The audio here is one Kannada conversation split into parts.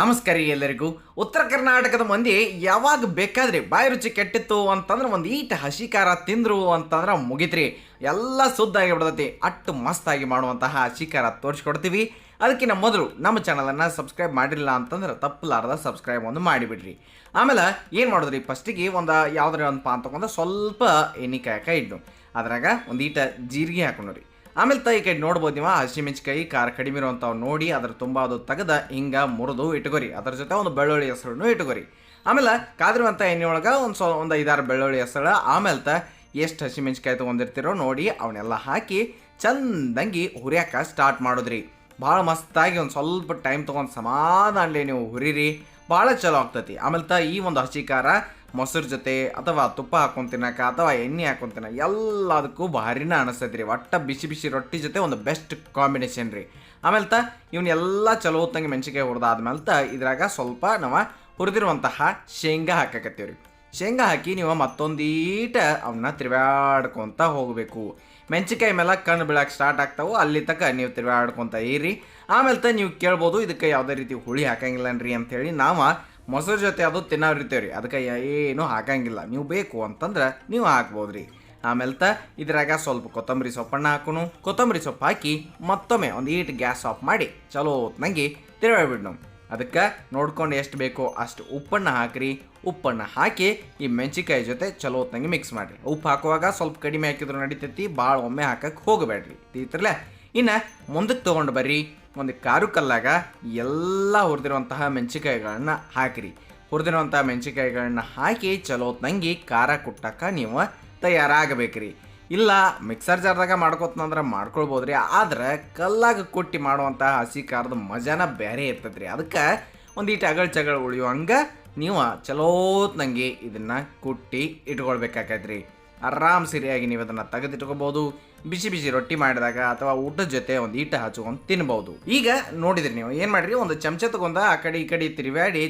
ನಮಸ್ಕಾರ ಎಲ್ಲರಿಗೂ. ಉತ್ತರ ಕರ್ನಾಟಕದ ಮಂದಿ ಯಾವಾಗ ಬೇಕಾದ್ರೆ ಬಾಯಿ ರುಚಿ ಕೆಟ್ಟಿತ್ತು ಅಂತಂದ್ರೆ ಒಂದು ಈಟ ಹಸಿ ಖಾರ ತಿಂದ್ರು ಅಂತಂದ್ರೆ ಮುಗಿತ್ರಿ. ಎಲ್ಲ ಸುದ್ದಾಗಿ ಬಿಡ್ತೈತಿ. ಅಟ್ಟು ಮಸ್ತಾಗಿ ಮಾಡುವಂತಹ ಹಸಿ ಖಾರ ತೋರಿಸ್ಕೊಡ್ತೀವಿ. ಅದಕ್ಕಿಂತ ಮೊದಲು ನಮ್ಮ ಚಾನಲನ್ನು ಸಬ್ಸ್ಕ್ರೈಬ್ ಮಾಡಿಲ್ಲ ಅಂತಂದ್ರೆ ತಪ್ಪಲಾರದ ಸಬ್ಸ್ಕ್ರೈಬ್ ಒಂದು ಮಾಡಿಬಿಡ್ರಿ. ಆಮೇಲೆ ಏನು ಮಾಡಿದ್ರಿ? ಫಸ್ಟಿಗೆ ಒಂದು ಯಾವ್ದಾರ ಒಂದು ಪಾನ್ ತಗೊಂಡು ಸ್ವಲ್ಪ ಎಣ್ಣೆ ಕಾಯಕ ಇಡ್ನು ಅದ್ರಾಗ ಒಂದು ಈಟ ಜೀರಿಗೆ ಹಾಕೊಂಡ್ರಿ. ಆಮೇಲೆ ತಾಯಿ ಕೈ ನೋಡ್ಬೋದು ನೀವು? ಹಸಿಮೆಣ್ಸಿಕಾಯಿ ಖಾರ ಕಡಿಮೆ ಇರುವಂಥವು ನೋಡಿ, ಅದ್ರ ತುಂಬ ಅದು ತೆಗೆದ ಹಿಂಗ ಮುರಿದು ಇಟ್ಕೊರಿ. ಅದ್ರ ಜೊತೆ ಒಂದು ಬೆಳ್ಳುಳ್ಳಿ ಹೆಸರನ್ನು ಇಟ್ಕೊರಿ. ಆಮೇಲೆ ಕಾದಿರುವಂಥ ಎಣ್ಣೆ ಒಳಗೆ ಒಂದು ಸೊ, ಒಂದು ಐದಾರು ಬೆಳ್ಳುಳ್ಳಿ ಹೆಸರು ಆಮೇಲೆ ತ ಎಷ್ಟು ಹಸಿಮೆಣ್ಸಿಕಾಯಿ ತೊಗೊಂಡಿರ್ತೀರೋ ನೋಡಿ ಅವನ್ನೆಲ್ಲ ಹಾಕಿ ಚಂದಂಗಿ ಹುರಿಯಾಕ ಸ್ಟಾರ್ಟ್ ಮಾಡಿದ್ರಿ. ಭಾಳ ಮಸ್ತಾಗಿ ಒಂದು ಸ್ವಲ್ಪ ಟೈಮ್ ತೊಗೊಂಡು ಸಮಾಧಾನಲಿ ನೀವು ಹುರಿರಿ. ಭಾಳ ಚಲೋ ಆಗ್ತೈತಿ. ಆಮೇಲೆ ತ ಈ ಒಂದು ಹಸಿ ಖಾರ ಮೊಸರು ಜೊತೆ ಅಥವಾ ತುಪ್ಪ ಹಾಕೊಂಡು ತಿನ್ನಕ ಅಥವಾ ಎಣ್ಣೆ ಹಾಕೊಂಡು ತಿನ್ನಕ ಎಲ್ಲದಕ್ಕೂ ಭಾರಿನ ಅನಿಸ್ತೈತಿ ರೀ. ಒಟ್ಟ ಬಿಸಿ ಬಿಸಿ ರೊಟ್ಟಿ ಜೊತೆ ಒಂದು ಬೆಸ್ಟ್ ಕಾಂಬಿನೇಷನ್ ರೀ. ಆಮೇಲೆ ತ ಇವನ್ನೆಲ್ಲ ಚಲೋ ಹೊತ್ತಂಗೆ ಮೆಣಸಿಕಾಯಿ ಹುರಿದಾದ್ಮೇಲೆ ತ ಇದ್ರಾಗ ಸ್ವಲ್ಪ ನಾವು ಹುರಿದಿರುವಂತಹ ಶೇಂಗಾ ಹಾಕಕತ್ತೀವಿ ರೀ. ಶೇಂಗಾ ಹಾಕಿ ನೀವು ಮತ್ತೊಂದೀಟ ಅವನ್ನ ತಿರುಗಾಡ್ಕೊತ ಹೋಗಬೇಕು. ಮೆಣಸಿಕಾಯಿ ಮೇಲೆ ಕಣ್ಣು ಬೀಳಕ್ಕೆ ಸ್ಟಾರ್ಟ್ ಆಗ್ತಾವೆ, ಅಲ್ಲಿ ತನಕ ನೀವು ತಿರುಗಾಡ್ಕೊತ ಇರಿ. ಆಮೇಲೆ ತ ನೀವು ಕೇಳ್ಬೋದು, ಇದಕ್ಕೆ ಯಾವುದೇ ರೀತಿ ಹುಳಿ ಹಾಕಂಗಿಲ್ಲನ್ರಿ ಅಂತೇಳಿ ನಾವು ಮೊಸರು ಜೊತೆ ಅದು ಇರ್ತೇವೆ ರೀ ಅದಕ್ಕೆ ಏನೂ ಹಾಕಂಗಿಲ್ಲ. ನೀವು ಬೇಕು ಅಂತಂದ್ರೆ ನೀವು ಹಾಕ್ಬೋದು ರೀ ಆಮೇಲೆ ತ ಇದ್ರಾಗ ಸ್ವಲ್ಪ ಕೊತ್ತಂಬರಿ ಸೊಪ್ಪನ್ನ ಹಾಕೋನು ಕೊತ್ತಂಬರಿ ಸೊಪ್ಪು ಹಾಕಿ ಮತ್ತೊಮ್ಮೆ ಒಂದು ಈಟ್ ಗ್ಯಾಸ್ ಆಫ್ ಮಾಡಿ ಚಲೋ ಹೊತ್ನಂಗೆ ತಿರುಗಾಡ್ಬಿಡ್ನು ಅದಕ್ಕೆ ನೋಡ್ಕೊಂಡು ಎಷ್ಟು ಬೇಕೋ ಅಷ್ಟು ಉಪ್ಪನ್ನು ಹಾಕಿರಿ. ಉಪ್ಪನ್ನು ಹಾಕಿ ಈ ಮೆಣಸಿಕಾಯಿ ಜೊತೆ ಚಲೋ ಹೊತ್ನಂಗೆ ಮಿಕ್ಸ್ ಮಾಡಿರಿ. ಉಪ್ಪು ಹಾಕುವಾಗ ಸ್ವಲ್ಪ ಕಡಿಮೆ ಹಾಕಿದ್ರು ನಡಿತೈತಿ ಭಾಳ ಒಮ್ಮೆ ಹಾಕಕ್ಕೆ ಹೋಗಬೇಡ್ರಿ. ತೀತ್ರಲೆ ಇನ್ನು ಮುಂದಕ್ಕೆ ತೊಗೊಂಡು ಬರ್ರಿ. ಒಂದು ಕಾರು ಕಲ್ಲಾಗ ಎಲ್ಲ ಹುರಿದಿರುವಂತಹ ಮೆಣಸಿಕಾಯಿಗಳನ್ನ ಹಾಕಿರಿ. ಹುರಿದಿರುವಂತಹ ಮೆಣಸಿಕಾಯಿಗಳನ್ನ ಹಾಕಿ ಚಲೋ ತಂಗಿ ಖಾರ ಕುಟ್ಟಕ್ಕೆ ನೀವು ತಯಾರಾಗಬೇಕ್ರಿ. ಇಲ್ಲ ಮಿಕ್ಸರ್ ಜಾರ್ದಾಗ ಮಾಡ್ಕೋತಂದ್ರೆ ಮಾಡ್ಕೊಳ್ಬೋದ್ರಿ. ಆದ್ರೆ ಕಲ್ಲಾಗ ಕೊಟ್ಟಿ ಮಾಡುವಂತಹ ಹಸಿ ಖಾರದ ಮಜಾನ ಬೇರೆ ಇರ್ತೈತ್ರಿ. ಅದಕ್ಕೆ ಒಂದೀಟು ಅಗಳ ಚಗಳ ಉಳಿಯುವಂಗೆ ನೀವು ಚಲೋತ್ನಂಗೆ ಇದನ್ನ ಕುಟ್ಟಿ ಇಟ್ಕೊಳ್ಬೇಕಾಕೈತ್ರಿ. ಆರಾಮ್ ಸರಿಯಾಗಿ ನೀವು ಅದನ್ನು ತೆಗೆದಿಟ್ಕೋಬಹುದು ಬಿಸಿ ಬಿಸಿ ರೊಟ್ಟಿ ಮಾಡಿದಾಗ ಅಥವಾ ಊಟದ ಜೊತೆ ಒಂದು ಈಟ ಹಚ್ಕೊಂಡು ತಿನ್ಬಹುದು ಈಗ ನೋಡಿದ್ರಿ ನೀವು, ಏನು ಮಾಡ್ರಿ? ಒಂದು ಚಮಚ ತಗೊಂಡ ಆ ಕಡೆ ಈ ಕಡೆ ತಿರುವಾಡಿ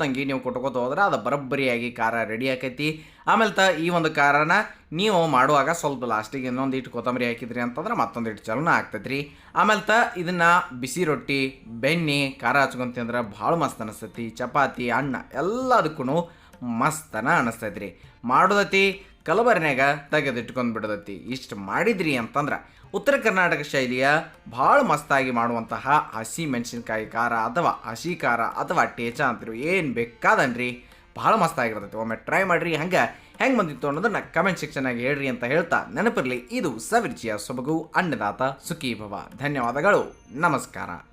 ತಂಗಿ ನೀವು ಕೊಟ್ಕೋತ ಹೋದ್ರೆ ಅದು ಬರಬ್ಬರಿಯಾಗಿ ಖಾರ ರೆಡಿ ಆಕೈತಿ. ಆಮೇಲೆ ತ ಈ ಒಂದು ಖಾರನ ನೀವು ಮಾಡುವಾಗ ಸ್ವಲ್ಪ ಲಾಸ್ಟಿಗೆ ಇನ್ನೊಂದು ಇಟ್ಟು ಕೊತ್ತಂಬರಿ ಹಾಕಿದ್ರಿ ಅಂತಂದ್ರೆ ಮತ್ತೊಂದು ಇಟ್ಟು ಚಲನ ಆಗ್ತೈತ್ರಿ. ಆಮೇಲೆ ತ ಇದನ್ನ ಬಿಸಿ ರೊಟ್ಟಿ, ಬೆಣ್ಣೆ, ಖಾರ ಹಚ್ಕೊಂತ ತಿಂದ್ರೆ ಭಾಳ ಮಸ್ತ್ ಅನಿಸ್ತೈತಿ. ಚಪಾತಿ ಅಣ್ಣ ಎಲ್ಲದಕ್ಕೂ ಮಸ್ತನ ಅನಿಸ್ತೈತ್ರಿ. ಮಾಡೋದತಿ ಕಲಬರ್ನ್ಯಾಗ ತೆಗೆದಿಟ್ಕೊಂಡು ಬಿಡದತ್ತಿ ಇಷ್ಟು ಮಾಡಿದ್ರಿ ಅಂತಂದ್ರೆ ಉತ್ತರ ಕರ್ನಾಟಕ ಶೈಲಿಯ ಭಾಳ ಮಸ್ತಾಗಿ ಮಾಡುವಂತಹ ಹಸಿ ಮೆಣಸಿನ್ಕಾಯಿ ಖಾರ ಅಥವಾ ಹಸಿ ಖಾರ ಅಥವಾ ಟೇಚ ಅಂತಿರು ಏನು ಬೇಕಾದನ್ರಿ ಭಾಳ ಮಸ್ತಾಗಿರ್ತೈತಿ. ಒಮ್ಮೆ ಟ್ರೈ ಮಾಡಿರಿ, ಹಂಗೆ ಹೆಂಗೆ ಬಂದಿತ್ತು ಅನ್ನೋದನ್ನ ಕಮೆಂಟ್ ಸೆಕ್ಷನಾಗಿ ಹೇಳ್ರಿ ಅಂತ ಹೇಳ್ತಾ ನೆನಪಿರಲಿ. ಇದು ಸವಿರುಚಿಯ ಸೊಬಗು, ಅನ್ನದಾತ ಸುಖೀಭವ. ಧನ್ಯವಾದಗಳು. ನಮಸ್ಕಾರ.